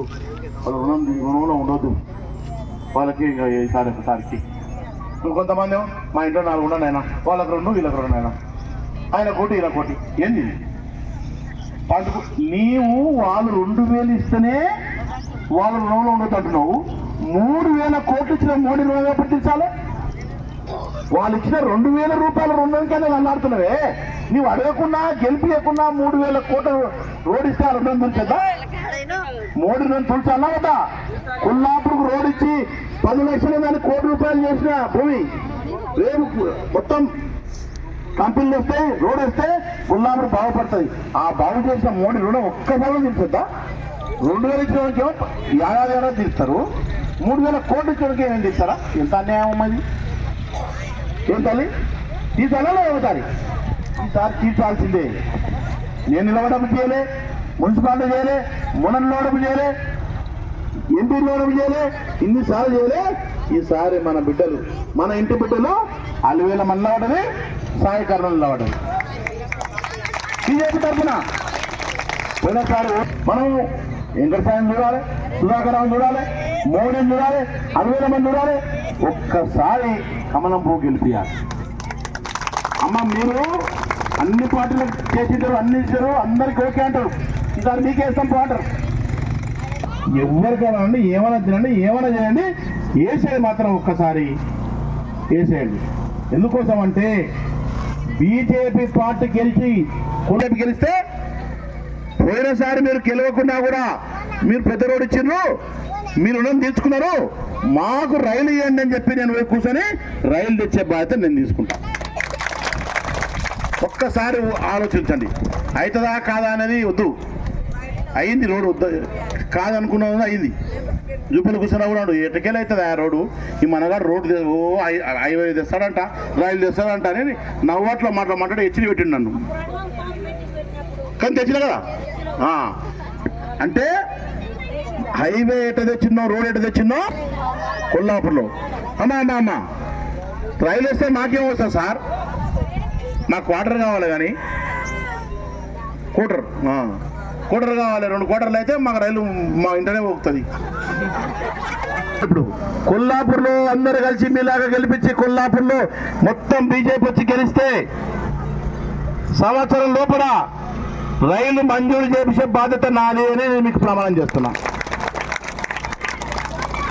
వాళ్ళ రుణం రుణంలో ఉండొద్దు. వాళ్ళకి ఇక ఈసారి ఒకసారికి నువ్వు కొంతమంది మా ఇంట్లో నాలుగు ఉన్నాయి ఆయన వాళ్ళకి రెండు వీళ్ళకి రెండు ఆయన ఆయన కోటి ఇలా కోటి. ఏంది? పండుగ నీవు వాళ్ళు రెండు వేలు ఇస్తేనే వాళ్ళ రుణంలో ఉండొద్దు అంటున్నావు. మూడు వేల కోట్లు ఇచ్చిన మోడీ రుణం ఎప్పుడు వాళ్ళు ఇచ్చిన రెండు వేల రూపాయల రుణంకైనా వెళ్ళాడుతున్నావే నీవు అడగకుండా గెలిపియకుండా మూడు వేల కోట్ల రోడ్ ఇస్తే ఆ రుణం తీర్చద్దా మోడీ రుణం తుడిచాలా వద్దా? కొల్లాపూర్కు రోడ్ ఇచ్చి పది లక్షల దాన్ని కోటి రూపాయలు చేసిన భూమి. రేపు మొత్తం కంపెనీలు వస్తే రోడ్ వస్తే కొల్లాపూర్ బాగుపడుతుంది. ఆ బాగు చేసిన మోడీ రుణం ఒక్కసారి తీర్చొద్దా? రెండు వేలు ఇచ్చిన ఏడాది ఏడాది తీస్తారు. మూడు వేల కోట్లు ఇచ్చిన ఏమేమి తీస్తారా? ఎంత అన్యాయం అది ఏం తల్లి తీసాలా ఒకసారి ఈసారి తీర్చాల్సిందే. నేను నిలవడం చేయలే మున్సిపాలిటీ చేయలే మునన్ లోడపు చేయలే ఎంపీ లోడపు చేయలే ఇన్నిసార్లు చేయలే. ఈసారి మన బిడ్డలు. మన ఇంటి బిడ్డలు అలివేల మంది అవడమే సాయకరణలు అవడమే బీజేపీ తరఫున పోయినసారి మనం వెంకటసాయం చూడాలి సుధాకరం చూడాలి మోడీని చూడాలి అరవేల మంది చూడాలి. ఒక్కసారి కమలం పువ్వు గెలిపియాలి. అమ్మ మీరు అన్ని పార్టీలు చేసిద్దరు అన్ని ఇచ్చారు అందరికి ఓకే అంటారు. ఈసారి మీకే ఇస్తాం పో ఎవరికైనా అండి ఏమైనా తినండి ఏమైనా చేయండి వేసేది మాత్రం ఒక్కసారి. వేసేయండి ఎందుకోసం అంటే బీజేపీ పార్టీ గెలిచి కొండపి గెలిస్తే పోయినసారి మీరు గెలవకుండా కూడా మీరు పెద్ద రోడ్ ఇచ్చిండ్రు మీరు రుణం తీర్చుకున్నారు. మాకు రైలు ఇవ్వండి అని చెప్పి నేను పోయి కూర్చొని రైలు తెచ్చే బాధ్యత నేను తీసుకుంటాను ఒక్కసారి ఆలోచించండి. అవుతుందా కాదా అనేది వద్దు. అయింది రోడ్డు వద్దు కాదనుకున్నది అయింది. జూపులు కూర్చున్నా కూడా ఉన్నాడు. ఎటకెళ్ళి అవుతుంది ఆ రోడ్డు? ఈ మనగాడు రోడ్డు ఓ ఐ- హైవే తెస్తాడంట రైలు తెస్తాడంట అని నవ్వాట్లో మాటలు మాట్లాడి హెచ్చరి పెట్టిండు నన్ను. కానీ తెచ్చిన కదా? అంటే హైవే ఎట తెచ్చిందో రోడ్ ఎట తెచ్చిందో? కొల్లాపూర్లో. అమ్మా అమ్మా అమ్మా. రైలు వస్తే మాకేం వస్తుంది సార్? నాకు క్వార్టర్ కావాలి కానీ. కూటర్ కూటర్ కావాలి రెండు క్వార్టర్లు అయితే మాకు రైలు మా ఇంటనే పోతుంది. ఇప్పుడు కొల్లాపూర్లో అందరు కలిసి మీలాగా గెలిపించి కొల్లాపూర్లో మొత్తం బీజేపీ వచ్చి గెలిస్తే సంవత్సరం లోపల రైలు మంజూరు చేసే బాధ్యత నాది అని నేను మీకు ప్రమాణం చేస్తున్నా.